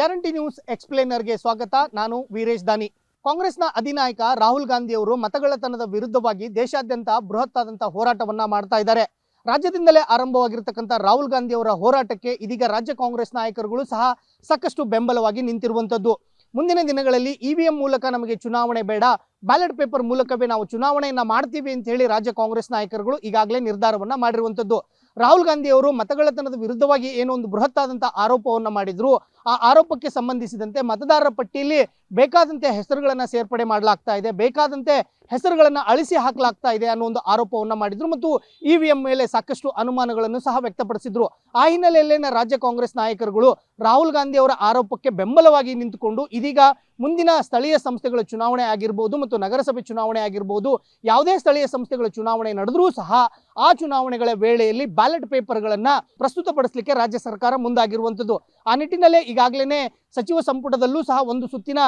Guarantee news ಎಕ್ಸ್ಪ್ಲೇನರ್ಗೆ ಸ್ವಾಗತ. ನಾನು ವೀರೇಶ್ ದಾನಿ. ಕಾಂಗ್ರೆಸ್ನ ಅಧಿನಾಯಕ ರಾಹುಲ್ ಗಾಂಧಿ ಅವರು ಮತಗಳತನದ ವಿರುದ್ಧವಾಗಿ ದೇಶಾದ್ಯಂತ ಬೃಹತ್ ಹೋರಾಟವನ್ನ ಮಾಡ್ತಾ ಇದ್ದಾರೆ. ರಾಜ್ಯದಿಂದಲೇ ಆರಂಭವಾಗಿರ್ತಕ್ಕಂಥ ರಾಹುಲ್ ಗಾಂಧಿ ಅವರ ಹೋರಾಟಕ್ಕೆ ಇದೀಗ ರಾಜ್ಯ ಕಾಂಗ್ರೆಸ್ ನಾಯಕರುಗಳು ಸಹ ಸಾಕಷ್ಟು ಬೆಂಬಲವಾಗಿ ನಿಂತಿರುವಂತದ್ದು ಮುಂದಿನ ದಿನಗಳಲ್ಲಿ ಇವಿಎಂ ಮೂಲಕ ನಮಗೆ ಚುನಾವಣೆ ಬೇಡ. ಬ್ಯಾಲೆಟ್ ಪೇಪರ್ ಮೂಲಕವೇ ನಾವು ಚುನಾವಣೆಯನ್ನ ಮಾಡ್ತೀವಿ ಅಂತ ಹೇಳಿ ರಾಜ್ಯ ಕಾಂಗ್ರೆಸ್ ನಾಯಕರುಗಳು ಈಗಾಗಲೇ ನಿರ್ಧಾರವನ್ನ ಮಾಡಿರುವಂತದ್ದು ರಾಹುಲ್ ಗಾಂಧಿ ಅವರು ಮತಗಳತನದ ವಿರುದ್ಧವಾಗಿ ಏನೋ ಒಂದು ಬೃಹತ್ ಆದಂತಹ ಆರೋಪವನ್ನ ಮಾಡಿದ್ರು. ಆ ಆರೋಪಕ್ಕೆ ಸಂಬಂಧಿಸಿದಂತೆ ಮತದಾರರ ಪಟ್ಟಿಯಲ್ಲಿ ಬೇಕಾದಂತೆ ಹೆಸರುಗಳನ್ನು ಸೇರ್ಪಡೆ ಮಾಡಲಾಗ್ತಾ ಇದೆ, ಬೇಕಾದಂತೆ ಹೆಸರುಗಳನ್ನು ಅಳಿಸಿ ಹಾಕಲಾಗ್ತಾ ಇದೆ ಅನ್ನೋ ಒಂದು ಆರೋಪವನ್ನ ಮಾಡಿದ್ರು ಮತ್ತು ಇ ವಿ ಮೇಲೆ ಸಾಕಷ್ಟು ಅನುಮಾನಗಳನ್ನು ಸಹ ವ್ಯಕ್ತಪಡಿಸಿದ್ರು. ಆ ಹಿನ್ನೆಲೆಯಲ್ಲಿನ ರಾಜ್ಯ ಕಾಂಗ್ರೆಸ್ ನಾಯಕರುಗಳು ರಾಹುಲ್ ಗಾಂಧಿ ಅವರ ಆರೋಪಕ್ಕೆ ಬೆಂಬಲವಾಗಿ ನಿಂತುಕೊಂಡು ಇದೀಗ ಮುಂದಿನ ಸ್ಥಳೀಯ ಸಂಸ್ಥೆಗಳ ಚುನಾವಣೆ ಆಗಿರ್ಬೋದು ಮತ್ತು ನಗರಸಭೆ ಚುನಾವಣೆ ಆಗಿರ್ಬೋದು, ಯಾವುದೇ ಸ್ಥಳೀಯ ಸಂಸ್ಥೆಗಳ ಚುನಾವಣೆ ನಡೆದರೂ ಸಹ ಆ ಚುನಾವಣೆಗಳ ವೇಳೆಯಲ್ಲಿ ಬ್ಯಾಲೆಟ್ ಪೇಪರ್ಗಳನ್ನು ಪ್ರಸ್ತುತಪಡಿಸಲಿಕ್ಕೆ ರಾಜ್ಯ ಸರ್ಕಾರ ಮುಂದಾಗಿರುವಂಥದ್ದು. ಆ ನಿಟ್ಟಿನಲ್ಲೇ ಈಗಾಗಲೇ ಸಚಿವ ಸಂಪುಟದಲ್ಲೂ ಸಹ ಒಂದು ಸುತ್ತಿನ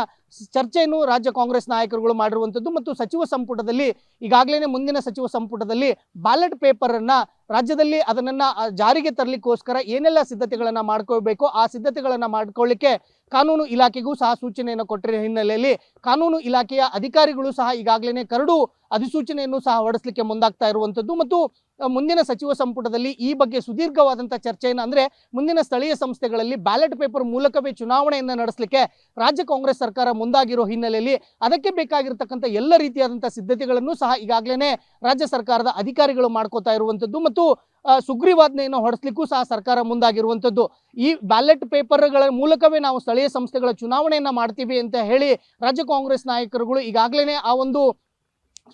ಚರ್ಚೆಯನ್ನು ರಾಜ್ಯ ಕಾಂಗ್ರೆಸ್ ನಾಯಕರುಗಳು ಮಾಡಿರುವಂಥದ್ದು ಮತ್ತು ಸಚಿವ ಸಂಪುಟದಲ್ಲಿ ಈಗಾಗಲೇ ಮುಂದಿನ ಸಚಿವ ಸಂಪುಟದಲ್ಲಿ ಬ್ಯಾಲೆಟ್ ಪೇಪರ್ ಅನ್ನ ರಾಜ್ಯದಲ್ಲಿ ಅದನ್ನ ಜಾರಿಗೆ ತರಲಿಕ್ಕೋಸ್ಕರ ಏನೆಲ್ಲ ಸಿದ್ಧತೆಗಳನ್ನ ಮಾಡ್ಕೋಬೇಕು ಆ ಸಿದ್ಧತೆಗಳನ್ನ ಮಾಡ್ಕೊಳ್ಳಿಕ್ಕೆ ಕಾನೂನು ಇಲಾಖೆಗೂ ಸಹ ಸೂಚನೆಯನ್ನು ಕೊಟ್ಟಿರೋ ಹಿನ್ನೆಲೆಯಲ್ಲಿ ಕಾನೂನು ಇಲಾಖೆಯ ಅಧಿಕಾರಿಗಳು ಸಹ ಈಗಾಗಲೇ ಕರಡು ಅಧಿಸೂಚನೆಯನ್ನು ಸಹ ಹೊರಡಿಸಲಿಕ್ಕೆ ಮುಂದಾಗ್ತಾ ಇರುವಂಥದ್ದು ಮತ್ತು ಮುಂದಿನ ಸಚಿವ ಸಂಪುಟದಲ್ಲಿ ಈ ಬಗ್ಗೆ ಸುದೀರ್ಘವಾದಂಥ ಚರ್ಚೆಯನ್ನು, ಅಂದರೆ ಮುಂದಿನ ಸ್ಥಳೀಯ ಸಂಸ್ಥೆಗಳಲ್ಲಿ ಬ್ಯಾಲೆಟ್ ಪೇಪರ್ ಮೂಲಕವೇ ಚುನಾವಣೆಯನ್ನು ನಡೆಸಲಿಕ್ಕೆ ರಾಜ್ಯ ಕಾಂಗ್ರೆಸ್ ಸರ್ಕಾರ ಮುಂದಾಗಿರೋ ಹಿನ್ನೆಲೆಯಲ್ಲಿ ಅದಕ್ಕೆ ಬೇಕಾಗಿರತಕ್ಕಂಥ ಎಲ್ಲ ರೀತಿಯಾದಂಥ ಸಿದ್ಧತೆಗಳನ್ನು ಸಹ ಈಗಾಗಲೇ ರಾಜ್ಯ ಸರ್ಕಾರದ ಅಧಿಕಾರಿಗಳು ಮಾಡ್ಕೋತಾ ಇರುವಂಥದ್ದು ಮತ್ತು ಸುಗ್ರೀವಾಜ್ಞೆಯನ್ನು ಹೊರಡಿಸ್ಲಿಕ್ಕೂ ಸಹ ಸರ್ಕಾರ ಮುಂದಾಗಿರುವಂಥದ್ದು. ಈ ಬ್ಯಾಲೆಟ್ ಪೇಪರ್ಗಳ ಮೂಲಕವೇ ನಾವು ಸ್ಥಳೀಯ ಸಂಸ್ಥೆಗಳ ಚುನಾವಣೆಯನ್ನು ಮಾಡ್ತೀವಿ ಅಂತ ಹೇಳಿ ರಾಜ್ಯ ಕಾಂಗ್ರೆಸ್ ನಾಯಕರುಗಳು ಈಗಾಗಲೇ ಆ ಒಂದು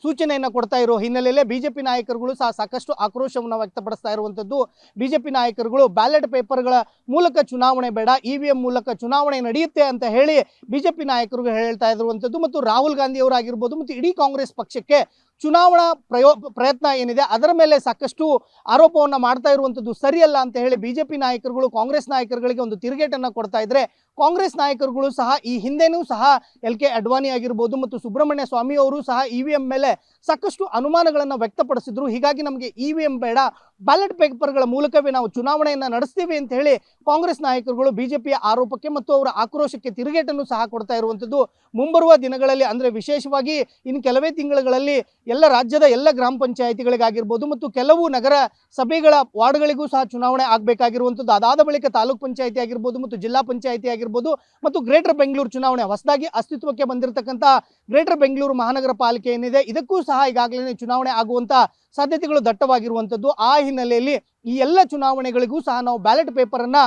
ಸೂಚನೆಯನ್ನು ಕೊಡ್ತಾ ಇರೋ ಹಿನ್ನೆಲೆಯಲ್ಲೇ ಬಿಜೆಪಿ ನಾಯಕರುಗಳು ಸಹ ಸಾಕಷ್ಟು ಆಕ್ರೋಶವನ್ನು ವ್ಯಕ್ತಪಡಿಸ್ತಾ ಇರುವಂಥದ್ದು ಬಿಜೆಪಿ ನಾಯಕರುಗಳು ಬ್ಯಾಲೆಟ್ ಪೇಪರ್ಗಳ ಮೂಲಕ ಚುನಾವಣೆ ಬೇಡ ಇ ವಿ ಮೂಲಕ ಚುನಾವಣೆ ನಡೆಯುತ್ತೆ ಅಂತ ಹೇಳಿ ಬಿಜೆಪಿ ನಾಯಕರು ಹೇಳ್ತಾ ಇರುವಂಥದ್ದು ಮತ್ತು ರಾಹುಲ್ ಗಾಂಧಿ ಅವರಾಗಿರ್ಬೋದು, ಮತ್ತು ಇಡೀ ಕಾಂಗ್ರೆಸ್ ಪಕ್ಷಕ್ಕೆ ಚುನಾವಣಾ ಪ್ರಯೋ, ಪ್ರಯತ್ನ ಏನಿದೆ ಅದರ ಮೇಲೆ ಸಾಕಷ್ಟು ಆರೋಪವನ್ನು ಮಾಡ್ತಾ ಇರುವಂಥದ್ದು ಸರಿಯಲ್ಲ ಅಂತ ಹೇಳಿ ಬಿಜೆಪಿ ನಾಯಕರುಗಳು, ಕಾಂಗ್ರೆಸ್ ನಾಯಕರುಗಳಿಗೆ ಒಂದು ತಿರುಗೇಟನ್ನು ಕೊಡ್ತಾ ಇದ್ರೆ ಕಾಂಗ್ರೆಸ್ ನಾಯಕರುಗಳು ಸಹ ಈ ಹಿಂದೆನೂ ಸಹ ಎಲ್ ಕೆ ಅಡ್ವಾಣಿ ಆಗಿರ್ಬೋದು ಮತ್ತು ಸುಬ್ರಹ್ಮಣ್ಯ ಸ್ವಾಮಿ ಅವರು ಸಹ ಇ ವಿ ಎಂ ಮೇಲೆ ಸಾಕಷ್ಟು ಅನುಮಾನಗಳನ್ನು ವ್ಯಕ್ತಪಡಿಸಿದ್ರು. ಹೀಗಾಗಿ ನಮಗೆ ಇ ವಿ ಎಂ ಬೇಡ ಬ್ಯಾಲೆಟ್ ಪೇಪರ್ಗಳ ಮೂಲಕವೇ ನಾವು ಚುನಾವಣೆಯನ್ನು ನಡೆಸ್ತೀವಿ ಅಂತ ಹೇಳಿ ಕಾಂಗ್ರೆಸ್ ನಾಯಕರುಗಳು ಬಿಜೆಪಿಯ ಆರೋಪಕ್ಕೆ ಮತ್ತು ಅವರ ಆಕ್ರೋಶಕ್ಕೆ ತಿರುಗೇಟನ್ನು ಸಹ ಕೊಡ್ತಾ ಇರುವಂಥದ್ದು ಮುಂಬರುವ ದಿನಗಳಲ್ಲಿ ಅಂದರೆ ವಿಶೇಷವಾಗಿ ಇನ್ನು ಕೆಲವೇ ತಿಂಗಳುಗಳಲ್ಲಿ ಎಲ್ಲ ರಾಜ್ಯದ ಎಲ್ಲ ಗ್ರಾಮ ಪಂಚಾಯಿತಿಗಳಿಗಾಗಿರ್ಬೋದು ಮತ್ತು ಕೆಲವು ನಗರ ಸಭೆಗಳ ವಾರ್ಡ್ಗಳಿಗೂ ಸಹ ಚುನಾವಣೆ ಆಗಬೇಕಾಗಿರುವಂಥದ್ದು. ಅದಾದ ಬಳಿಕ ತಾಲೂಕ್ ಪಂಚಾಯಿತಿ ಆಗಿರ್ಬೋದು ಮತ್ತು ಜಿಲ್ಲಾ ಪಂಚಾಯಿತಿ ಆಗಿರ್ಬೋದು ಮತ್ತು ಗ್ರೇಟರ್ ಬೆಂಗಳೂರು ಚುನಾವಣೆ ಹೊಸದಾಗಿ ಅಸ್ತಿತ್ವಕ್ಕೆ ಬಂದಿರತಕ್ಕಂಥ ಗ್ರೇಟರ್ ಬೆಂಗಳೂರು ಮಹಾನಗರ ಪಾಲಿಕೆ ಏನಿದೆ, ಇದಕ್ಕೂ ಸಹ ಈಗಾಗಲೇ ಚುನಾವಣೆ ಆಗುವಂಥ ಸಾಧ್ಯತೆಗಳು ದಟ್ಟವಾಗಿರುವಂಥದ್ದು. ಆ ಹಿನ್ನೆಲೆಯಲ್ಲಿ ಈ ಎಲ್ಲ ಚುನಾವಣೆಗಳಿಗೂ ಸಹ ನಾವು ಬ್ಯಾಲೆಟ್ ಪೇಪರನ್ನು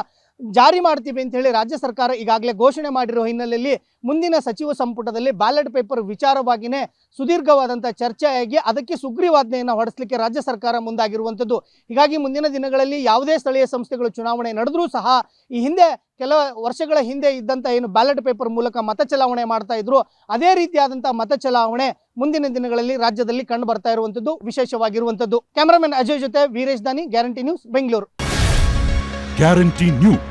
ಜಾರಿ ಮಾಡ್ತೀವಿ ಅಂತ ಹೇಳಿ ರಾಜ್ಯ ಸರ್ಕಾರ ಈಗಾಗಲೇ ಘೋಷಣೆ ಮಾಡಿರುವ ಹಿನ್ನೆಲೆಯಲ್ಲಿ ಮುಂದಿನ ಸಚಿವ ಸಂಪುಟದಲ್ಲಿ ಬ್ಯಾಲೆಟ್ ಪೇಪರ್ ವಿಚಾರವಾಗಿಯೇ ಸುದೀರ್ಘವಾದಂಥ ಚರ್ಚೆಯಾಗಿ ಅದಕ್ಕೆ ಸುಗ್ರೀವಾಜ್ಞೆಯನ್ನು ಹೊರಡಿಸಲಿಕ್ಕೆ ರಾಜ್ಯ ಸರ್ಕಾರ ಮುಂದಾಗಿರುವಂಥದ್ದು. ಹೀಗಾಗಿ ಮುಂದಿನ ದಿನಗಳಲ್ಲಿ ಯಾವುದೇ ಸ್ಥಳೀಯ ಸಂಸ್ಥೆಗಳು ಚುನಾವಣೆ ನಡೆದರೂ ಸಹ ಈ ಹಿಂದೆ ಕೆಲ ವರ್ಷಗಳ ಹಿಂದೆ ಇದ್ದಂಥ ಏನು ಬ್ಯಾಲೆಟ್ ಪೇಪರ್ ಮೂಲಕ ಮತ ಚಲಾವಣೆ ಮಾಡ್ತಾ ಇದ್ರು, ಅದೇ ರೀತಿಯಾದಂಥ ಮತ ಚಲಾವಣೆ ಮುಂದಿನ ದಿನಗಳಲ್ಲಿ ರಾಜ್ಯದಲ್ಲಿ ಕಂಡು ಬರ್ತಾ ಇರುವಂಥದ್ದು, ವಿಶೇಷವಾಗಿರುವಂಥದ್ದು. ಕ್ಯಾಮರಾಮನ್ ಅಜಯ್ ಜೊತೆ Veeresh Dani, guarantee news Bengaluru. Guarantee news